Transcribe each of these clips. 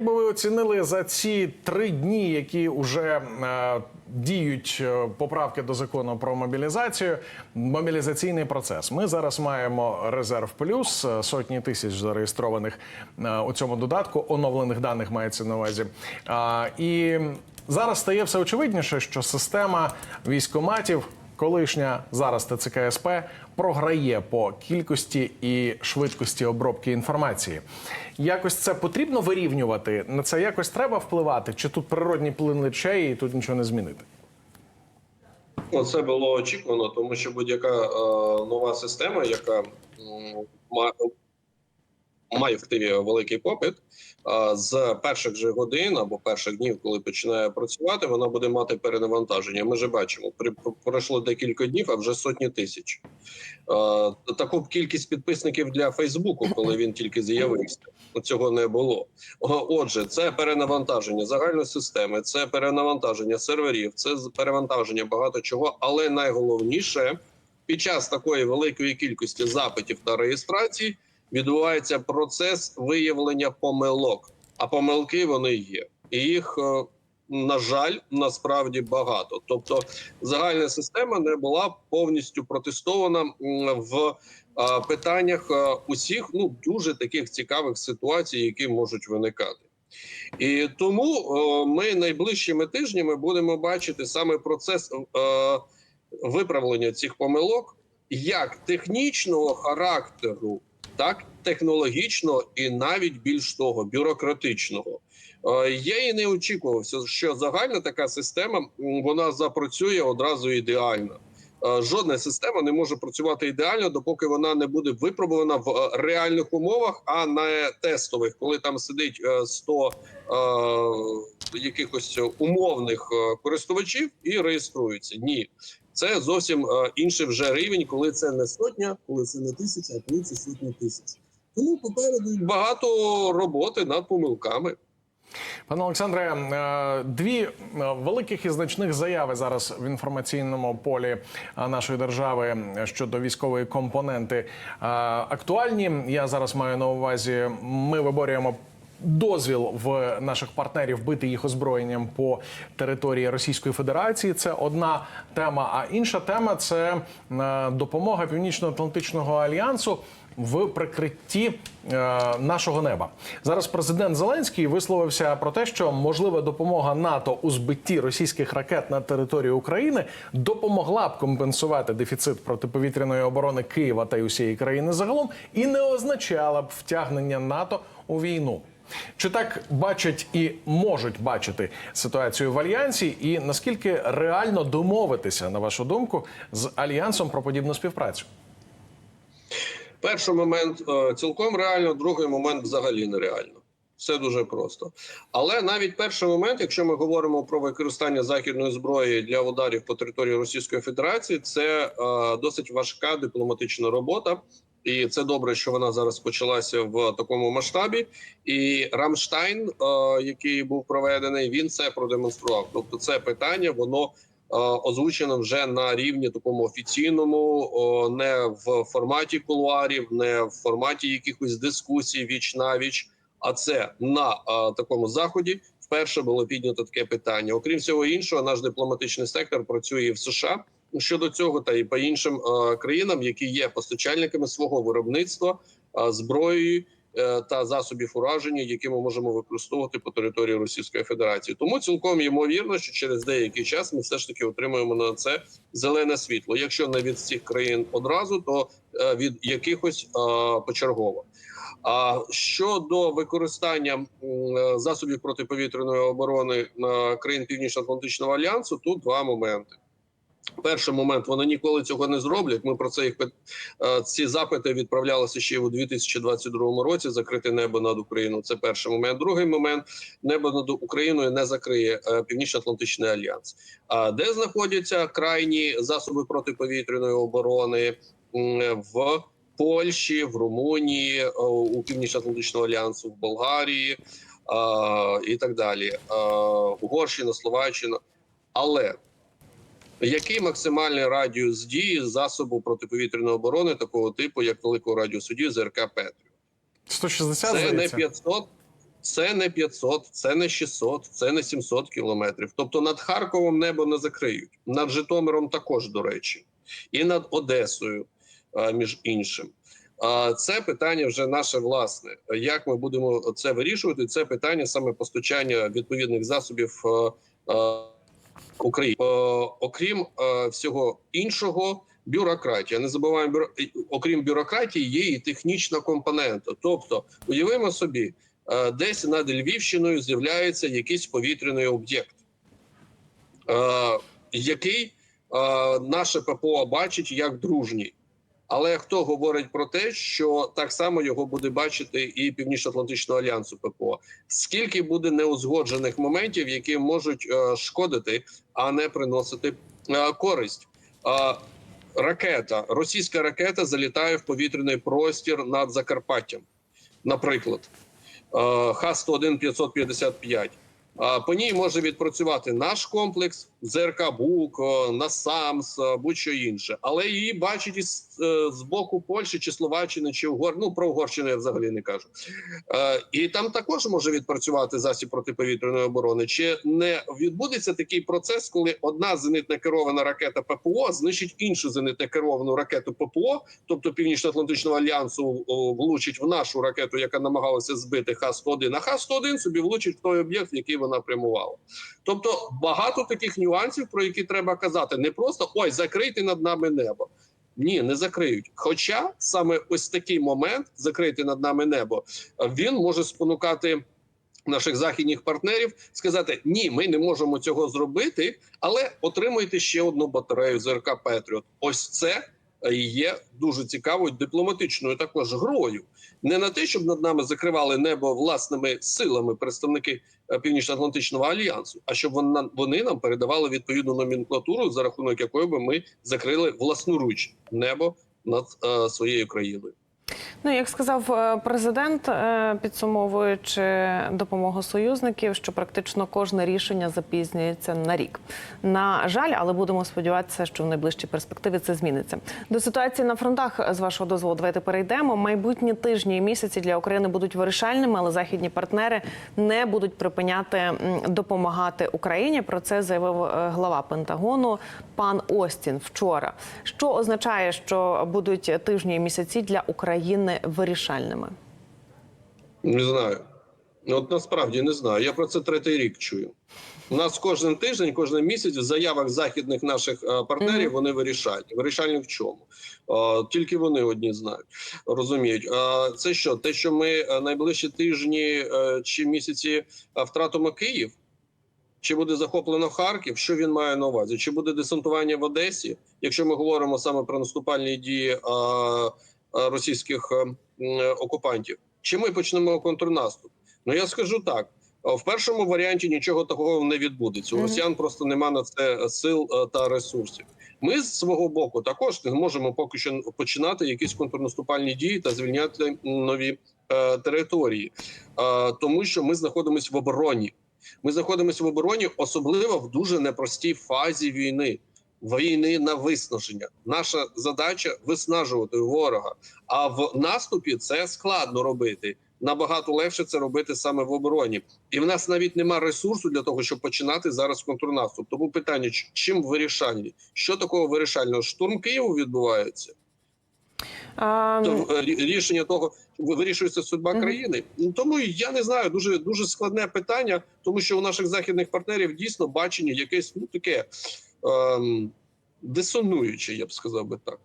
би ви оцінили за ці три дні, які вже е, діють е, поправки до закону про мобілізацію, мобілізаційний процес? Ми зараз маємо резерв плюс е, сотні тисяч зареєстрованих е, у цьому додатку, оновлених даних мається на увазі. А, і зараз стає все очевидніше, що система військоматів. Колишня зараз ТЦК СП програє по кількості і швидкості обробки інформації. Якось це потрібно вирівнювати. На це якось треба впливати, чи тут природній плин речей і тут нічого не змінити? Ну, це було очікувано, тому що будь-яка е, нова система, яка м, має в активі великий попит, з перших же годин або перших днів, коли починає працювати, вона буде мати перенавантаження. Ми вже бачимо, пройшло декілька днів, а вже сотні тисяч. Таку кількість підписників для Фейсбуку, коли він тільки з'явився, цього не було. Отже, це перенавантаження загальної системи, це перенавантаження серверів, це перевантаження багато чого. Але найголовніше під час такої великої кількості запитів та реєстрацій відбувається процес виявлення помилок. А помилки вони є, і їх. е, На жаль, насправді багато. Тобто, загальна система не була повністю протестована в е, питаннях е, усіх ну дуже таких цікавих ситуацій, які можуть виникати. І тому ми найближчими тижнями будемо бачити саме процес виправлення цих помилок як технічного характеру, так технологічного і навіть більш того, бюрократичного. Е, Я і не очікувався, що загальна така система вона запрацює одразу ідеально. Е, Жодна система не може працювати ідеально, допоки вона не буде випробувана в е, реальних умовах, а не тестових, коли там сидить е, 100 е, якихось умовних користувачів і реєструються. Ні, це зовсім е, інший вже рівень, коли це не сотня, коли це не тисяча, а коли це сотні тисяч. Тому попереду багато роботи над помилками. Пане Олександре, е, дві е, великих і значних заяви зараз в інформаційному полі нашої держави щодо військової компоненти актуальні. Я зараз маю на увазі, ми виборюємо. Дозвіл в наших партнерів бити їх озброєнням по території Російської Федерації це одна тема. А інша тема це е, допомога Північно-Атлантичного альянсу в прикритті е, нашого неба. Зараз президент Зеленський висловився про те, що можлива допомога НАТО у збитті російських ракет на територію України допомогла б компенсувати дефіцит протиповітряної оборони Києва та й усієї країни загалом, і не означала б втягнення НАТО у війну. Чи так бачать і можуть бачити ситуацію в альянсі, і наскільки реально домовитися, на вашу думку, з альянсом про подібну співпрацю? Перший момент е, цілком реально, другий момент взагалі нереально. Все дуже просто. Але навіть перший момент, якщо ми говоримо про використання західної зброї для ударів по території Російської Федерації, це е, досить важка дипломатична робота. І це добре, що вона зараз почалася в такому масштабі. І Рамштайн, е, який був проведений, він це продемонстрував. Тобто, це питання воно е, озвучено вже на рівні такому офіційному, не в форматі кулуарів, не в форматі якихось дискусій віч на віч. А це на е, такому заході вперше було піднято таке питання. Окрім всього іншого, наш дипломатичний сектор працює і в США щодо цього, та і по іншим е, країнам, які є постачальниками свого виробництва е, зброєю е, та засобів ураження, які ми можемо використовувати по території Російської Федерації. Тому цілком ймовірно, що через деякий час ми все ж таки отримаємо на це зелене світло. Якщо не від цих країн одразу, то від якихось почергово. А щодо використання засобів протиповітряної оборони країн Північно-Атлантичного альянсу, тут два моменти. Перший момент вони ніколи цього не зроблять. Ми про це їх е, ці запити відправлялися ще у 2022 році. Закрите небо над Україною. Це перший момент. Другий момент небо над Україною не закриє е, Північно-Атлантичний альянс. А де знаходяться крайні засоби протиповітряної оборони в Польщі, в Румунії, е, у Північно-Атлантичного альянсу, в Болгарії і так далі. Угорщина, Словаччина. Але який максимальний радіус дії засобу протиповітряної оборони такого типу, як великого радіусу дії ЗРК Петріо? 160, Це не здається? 500, Це не 500, це не 600, це не 700 кілометрів. Тобто над Харковом небо не закриють, над Житомиром також, до речі, і над Одесою, між іншим. Це питання вже наше власне. Як ми будемо це вирішувати? Це питання саме постачання відповідних засобів е, е, Е, окрім е, всього іншого, бюрократія. Не забуваємо бюро... окрім бюрократії, є і технічна компонента. Тобто, уявимо собі, е, десь над Львівщиною з'являється якийсь повітряний об'єкт, е, який е, наше ППО бачить як дружній. Але хто говорить про те, що так само його буде бачити і Північно-Атлантичного альянсу ППО? Скільки буде неузгоджених моментів, які можуть е, шкодити, а не приносити е, користь? Ракета, російська ракета залітає в повітряний простір над Закарпаттям, наприклад, е, Х-101 555. А, По ній може відпрацювати наш комплекс, ЗРК БУК, НАСАМС, будь-що інше, але її бачить із е, з боку Польщі чи Словаччини чи Угор... Ну про Угорщину я взагалі не кажу. Е, І там також може відпрацювати засіб протиповітряної оборони. Чи не відбудеться такий процес, коли одна зенитно керована ракета ППО знищить іншу зенитно керовану ракету ППО, тобто Північно-Атлантичного альянсу влучить в нашу ракету, яка намагалася збити Х-101, а Х-101 собі влучить в той об'єкт, який вона прямувала. Тобто багато таких нюансів, про які треба казати. Не просто ой, закрийте над нами небо. Ні, не закриють. Хоча саме ось такий момент закрити над нами небо, він може спонукати наших західних партнерів сказати: ні, ми не можемо цього зробити, але отримуйте ще одну батарею ЗРК Петріот. Ось це є дуже цікавою дипломатичною також грою. Не на те, щоб над нами закривали небо власними силами представники е, Північно-Атлантичного альянсу, а щоб вони, нам передавали відповідну номенклатуру, за рахунок якої би ми закрили власноруч небо над е, своєю країною. Ну, як сказав е, президент, е, підсумовуючи допомогу союзників, що практично кожне рішення запізнюється на рік. На жаль, але будемо сподіватися, що в найближчій перспективі це зміниться. До ситуації на фронтах з вашого дозволу, давайте перейдемо. Майбутні тижні і місяці для України будуть вирішальними, але західні партнери не будуть припиняти допомагати Україні. Про це заявив е, глава Пентагону пан Остін вчора. Що означає, що будуть тижні і місяці для України вирішальними? Не знаю. Ну, От насправді не знаю. Я про це третій рік чую. У нас кожен тиждень, кожен місяць в заявах західних наших е, партнерів вони вирішальні. Вирішальні в чому? Е, Тільки вони одні знають, розуміють. Е, Це що? Те, що ми найближчі тижні чи місяці втратимо Київ? Чи буде захоплено Харків? Що він має на увазі? Чи буде десантування в Одесі? Якщо ми говоримо саме про наступальні дії російських е, окупантів, чи ми почнемо контрнаступ? Ну я скажу так: е, в першому варіанті нічого такого не відбудеться. У росіян просто нема на це сил е, та ресурсів. Ми з свого боку також не можемо поки що починати якісь контрнаступальні дії та звільняти нові е, території, е, тому що ми знаходимося в обороні. Ми знаходимося в обороні, особливо в дуже непростій фазі війни. Війни на виснаження. Наша задача виснажувати ворога. А в наступі це складно робити. Набагато легше це робити саме в обороні, і в нас навіть нема ресурсу для того, щоб починати зараз контрнаступ. Тому питання: чим вирішальні? Що такого вирішального? Штурм Києву відбувається. А, То, е, рішення того, ви- вирішується судьба Мгм. країни. Тому я не знаю, дуже дуже складне питання, тому що у наших західних партнерів дійсно бачення якесь ну таке ем, я б сказав би так.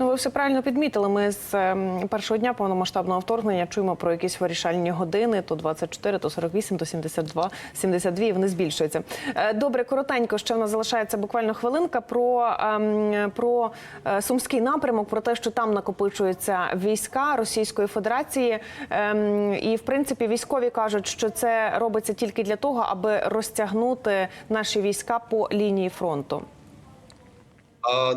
Ну, ви все правильно підмітили. Ми з ем, першого дня повномасштабного вторгнення чуємо про якісь вирішальні години: то 24, то 48, то 72, 72, і вони збільшуються. Е, Добре, коротенько, ще в нас залишається буквально хвилинка про, ем, про е, сумський напрямок, про те, що там накопичуються війська Російської Федерації. Ем, І в принципі військові кажуть, що це робиться тільки для того, аби розтягнути наші війська по лінії фронту.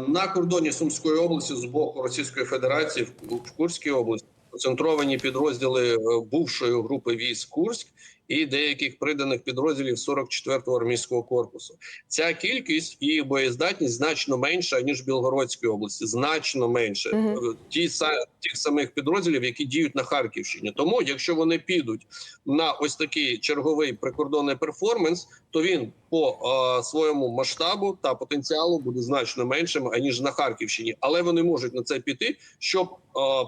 На кордоні Сумської області з боку Російської Федерації в- в Курській області концентровані підрозділи е, бувшої групи військ Курськ і деяких приданих підрозділів 44-го армійського корпусу. Ця кількість і боєздатність значно менша ніж в Білгородській області, значно менше. Е, ті тих самих підрозділів, які діють на Харківщині. Тому, якщо вони підуть на ось такий черговий прикордонний перформанс, то він по е, своєму масштабу та потенціалу буде значно меншим аніж на Харківщині, але вони можуть на це піти, щоб е,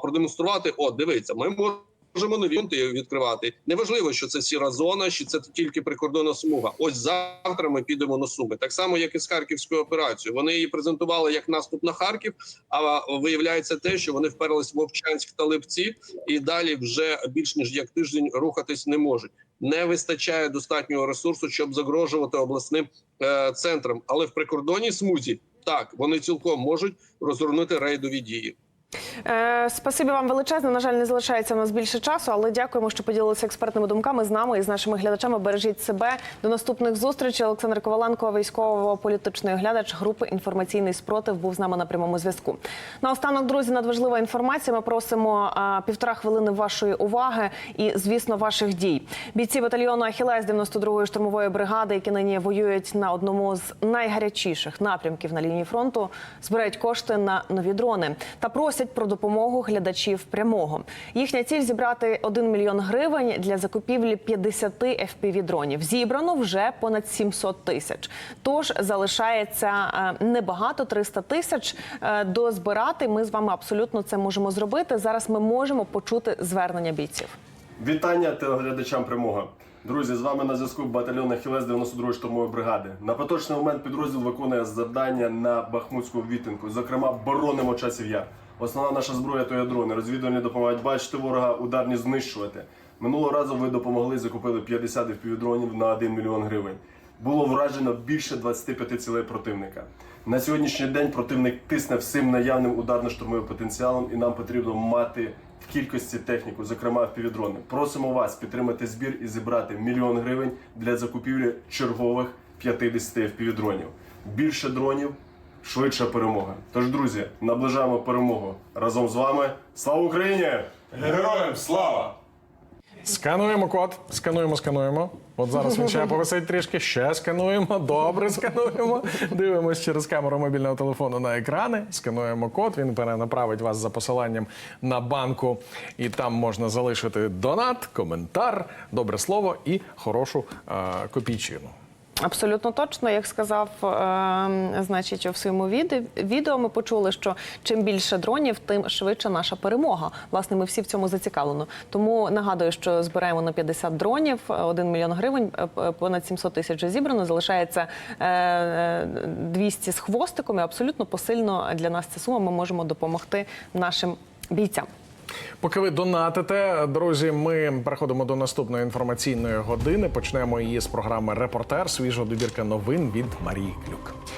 продемонструвати: о, дивіться, ми можемо. Можемо нові пункти відкривати. Неважливо, що це сіра зона, чи це тільки прикордонна смуга. Ось завтра ми підемо на суми. Так само, як і з харківською операцією. Вони її презентували як наступ на Харків. А виявляється те, що вони вперлись в Вовчанськ та Липці, і далі вже більш ніж як тиждень рухатись не можуть. Не вистачає достатнього ресурсу, щоб загрожувати обласним е, центрам. Але в прикордонній смузі так вони цілком можуть розгорнути рейдові дії. Е, спасибі вам величезне. На жаль, не залишається в нас більше часу, але дякуємо, що поділилися експертними думками з нами і з нашими глядачами. Бережіть себе. До наступних зустрічей. Олександр Коваленко, військово-політичний оглядач групи інформаційний спротив, був з нами на прямому зв'язку. Наостанок, друзі, надважлива інформація. Ми просимо а, півтора хвилини вашої уваги і, звісно, ваших дій. Бійці батальйону Ахілес 92-ї штурмової бригади, які нині воюють на одному з найгарячіших напрямків на лінії фронту, збирають кошти на нові дрони та просять про допомогу глядачів прямого. Їхня ціль зібрати 1 мільйон гривень для закупівлі 50 FPV-дронів. Зібрано вже понад 700 тисяч. Тож залишається е, небагато 300 тисяч е, дозбирати. Ми з вами абсолютно це можемо зробити. Зараз ми можемо почути звернення бійців. Вітання телеглядачам Примога. Друзі, з вами на зв'язку батальйон Ахілес 92-ї штурмової бригади. На поточний момент підрозділ виконує завдання на Бахмутську відтинку. Зокрема, боронимо часів яр. Основна наша зброя то є дрони. Розвідувальні допомагають бачити ворога, ударні знищувати. Минулого разу ви допомогли, закупили 50 FPV-дронів на 1 мільйон гривень. Було вражено більше 25 цілей противника. На сьогоднішній день противник тисне всім наявним ударно-штурмовим потенціалом, і нам потрібно мати в кількості техніку, зокрема півдрони. Просимо вас підтримати збір і зібрати мільйон гривень для закупівлі чергових 50 FPV-дронів. Більше дронів, швидша перемога. Тож, друзі, наближаємо перемогу разом з вами. Слава Україні! Героям слава! Скануємо код, скануємо, скануємо. От зараз він ще повисить трішки. Ще скануємо. Добре, скануємо. Дивимось через камеру мобільного телефону на екрани. Скануємо код. Він перенаправить вас за посиланням на банку, і там можна залишити донат, коментар, добре слово і хорошу е, копійчину. Абсолютно точно, як сказав, е, значить, в своєму відео, ми почули, що чим більше дронів, тим швидше наша перемога. Власне, ми всі в цьому зацікавлено. Тому нагадую, що збираємо на 50 дронів, 1 мільйон гривень, е, понад 700 тисяч зібрано. Залишається е, е, 200 з хвостиком. І абсолютно посильно для нас ця сума. Ми можемо допомогти нашим бійцям. Поки ви донатите, друзі, ми переходимо до наступної інформаційної години. Почнемо її з програми Репортер. Свіжа добірка новин від Марії Клюк.